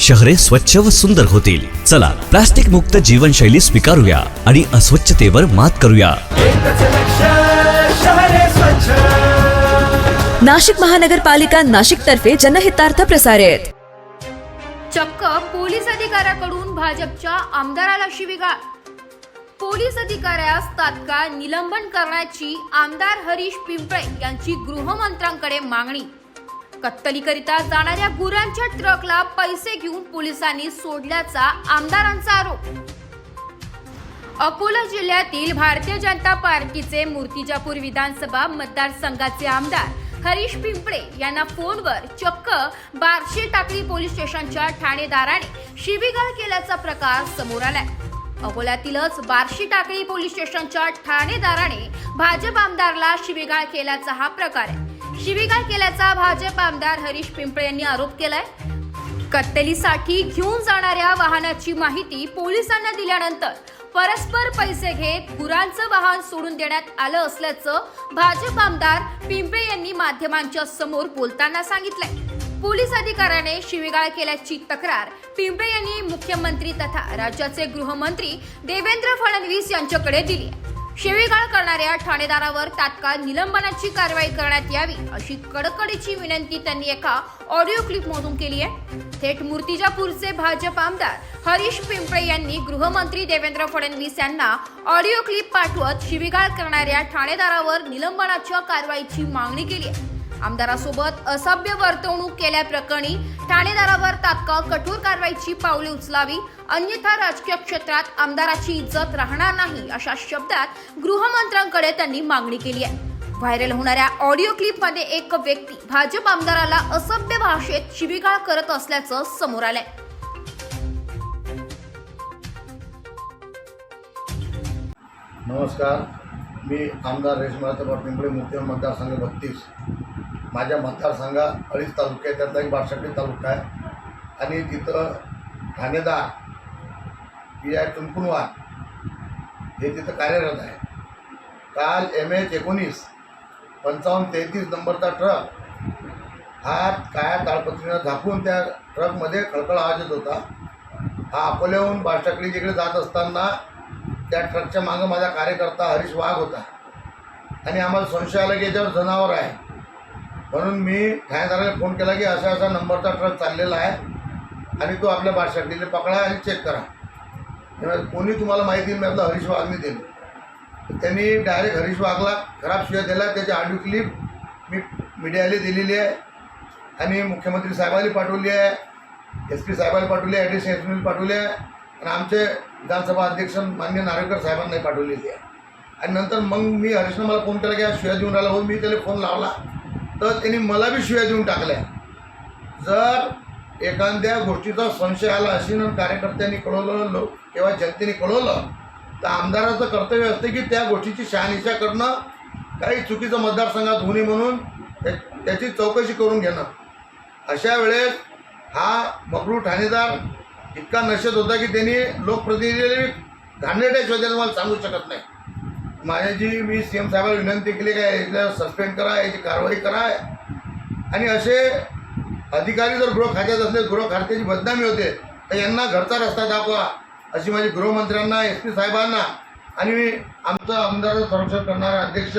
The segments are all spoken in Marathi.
शहरे स्वच्छ व सुंदर होतील. चला प्लास्टिक मुक्त जीवनशैली स्वीकारूया आणि अस्वच्छतेवर मात करूया. नाशिक महानगरपालिका नाशिक तर्फे जनहितार्थ प्रसारित. चक्क पोलीस अधिकाऱ्याकडून भाजपच्या आमदाराला शिवीगाळ. पोलीस अधिकाऱ्यास तात्काळ निलंबन करण्याची आमदार हरीश पिंपळे यांची गृहमंत्र्यांकडे मागणी. कत्तलीकरिता जाणाऱ्या गुरांच्या ट्रकला पैसे घेऊन पोलिसांनी सोडल्याचा आमदारांचा आरोप. अकोला जिल्ह्यातील भारतीय जनता पार्टीचे मूर्तिजापूर विधानसभा मतदारसंघाचे आमदार हरीश पिंपळे यांना फोनवर चक्क बारशे टाकळी पोलीस स्टेशनच्या ठाणेदाराने शिवीगाळ केल्याचा प्रकार समोर आलाय. अकोल्यातीलच बार्शी टाकळी पोलीस स्टेशनच्या ठाणेदाराने भाजप आमदारला शिवीगाळ केल्याचा हा प्रकार आहे. शिवीगाळ केल्याचा भाजप आमदार हरीश पिंपळे यांनी आरोप केलाय. कत्तलीसाठी घेऊन जाणाऱ्या वाहनाची माहिती पोलिसांना दिल्यानंतर परस्पर पैसे घेत गुरांचं वाहन सोडून देण्यात आलं असल्याचं भाजप आमदार पिंपळे यांनी माध्यमांच्या समोर बोलताना सांगितलंय. पोलीस अधिकाऱ्याने शिवीगाळ केल्याची तक्रार पिंपळे यांनी मुख्यमंत्री तथा राज्याचे गृहमंत्री देवेंद्र फडणवीस यांच्याकडे दिली आहे. शिवीगाळ करणाऱ्या ठाणेदारावर तात्काळ निलंबनाची कारवाई करण्यात यावी अशी कडकडीची विनंती त्यांनी एका ऑडिओ क्लिपमधून केली आहे. थेट मूर्तिजापूरचे भाजप आमदार हरीश पिंपळे यांनी गृहमंत्री देवेंद्र फडणवीस यांना ऑडिओ क्लिप पाठवत शिवीगाळ करणाऱ्या ठाणेदारावर निलंबनाच्या कारवाईची मागणी केली आहे. आमदारासोबत असभ्य वर्तवणूक केल्याप्रकरणी ठाणेदारावर तात्काळ कठोर कारवाईची पावले उचलावी अन्यथा राजकीय क्षेत्रात आमदाराची इज्जत राहणार नाही अशा शब्दात गृहमंत्र्यांकडे त्यांनी मागणी केली आहे. व्हायरल होणाऱ्या ऑडिओ क्लिपमध्ये एक व्यक्ती भाजप आमदाराला असभ्य भाषेत शिबिगाळ करत असल्याचं समोर आलंय. नमस्कार. मी आमदार रेशमाचा पिंपळे मुख्य मतदारसंघ बत्तीस. माझ्या मतदारसंघात अडीच तालुके आहेत त्यातला एक बारशाटी तालुका आहे. आणि तिथं ठाणेदार पी आय टुनकुनवार हे तिथं कार्यरत आहे. काल एम एच एकोणीस पंचावन्न तेहतीस नंबरचा ट्रक हा काळ्या ताळपत्रीनं झाकून त्या ट्रकमध्ये खळखळ आवाज येत होता. हा अकोल्याहून बारशाकडी जिकडे जात असताना त्या ट्रकच्या मागं माझा कार्यकर्ता हरीश वाघ होता. आणि आम्हाला संशय आला की याच्यावर जनावर आहे. म्हणून मी ठाणेदाराला फोन केला की असा असा नंबरचा ट्रक चाललेला आहे आणि तो आपल्या बारशाकडीने पकडा आणि चेक करा. कोणी तुम्हाला माहिती मी आपलं हरीश वाघने दिली त्यांनी डायरेक्ट हरीश वाघला खराब शिवाय दिला त्याची ऑडिओ क्लिप मी मीडियाला दिलेली आहे आणि मुख्यमंत्री साहेबांनी पाठवली आहे एस पी साहेबांनी पाठवली आहे ॲडिशनल एस पाठवली आहे आणि आमचे विधानसभा अध्यक्ष मान्य नार्वेकर साहेबांनाही पाठवलेली आहे. आणि नंतर मग मी हरीशनं मला फोन केला की हा देऊन राहिला हो मी त्याला फोन लावला. तर त्यांनी मला बी शिव्या देऊन टाकल्या. जर एखाद्या गोष्टीचा संशय आला अशी न कार्यकर्त्यांनी कळवलं लोक किंवा जनतेने कळवलं तर आमदाराचं कर्तव्य असते की त्या गोष्टीची शहानिशा करणं काही चुकीचं मतदारसंघात होणे म्हणून त्याची चौकशी करून घेणं. अशा वेळेस हा मगरू ठाणेदार इतका नशेत होता की त्यांनी लोकप्रतिनिधी घाणेरड्या शोधायला मला सांगू शकत नाही. माझ्याची मी सी एम साहेबाला विनंती केली काय याला सस्पेंड करा याची कारवाई करा. आणि असे अधिकारी जर गृह खात्यात असले गृह खात्याची बदनामी होते तर यांना घरचा रस्ता दाखवा अशी माझी गृहमंत्र्यांना एस पी साहेबांना आणि मी आमचं आमदार संरक्षण करणारा अध्यक्ष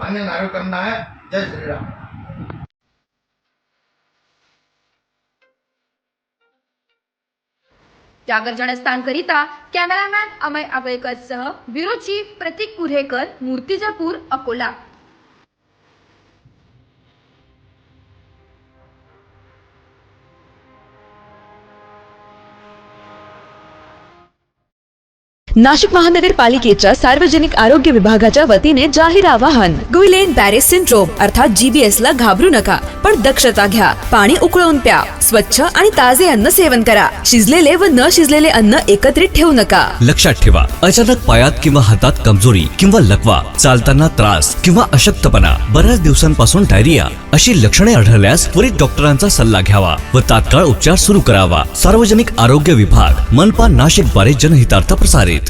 मान्य नागरिकांना आहे. जय श्रीराम. जागर जनस्थानकरिता कॅमेरामॅन अमय आबळेकरसह ब्युरो चीफ प्रतीक कुऱ्हेकर मूर्तिजापूर अकोला. नाशिक महानगरपालिकेच्या सार्वजनिक आरोग्य विभागाच्या वतीने जाहीर आवाहन. गुइलेन बॅरेस सिंड्रोम अर्थात जीबीएस ला घाबरू नका पण दक्षता घ्या पाणी उकळून प्या. स्वच्छ आणि ताजे अन्न सेवन करा. शिजलेले व न शिजलेले अन्न एकत्रित ठेवू नका. लक्षात ठेवा अचानक पायात किंवा हातात कमजोरी किंवा लकवा चालताना त्रास किंवा अशक्तपणा बऱ्याच दिवसांपासून डायरिया अशी लक्षणे आढळल्यास त्वरित डॉक्टरांचा सल्ला घ्यावा व तात्काळ उपचार सुरू करावा. सार्वजनिक आरोग्य विभाग मनपा नाशिकद्वारे जनहितार्थ प्रसारित.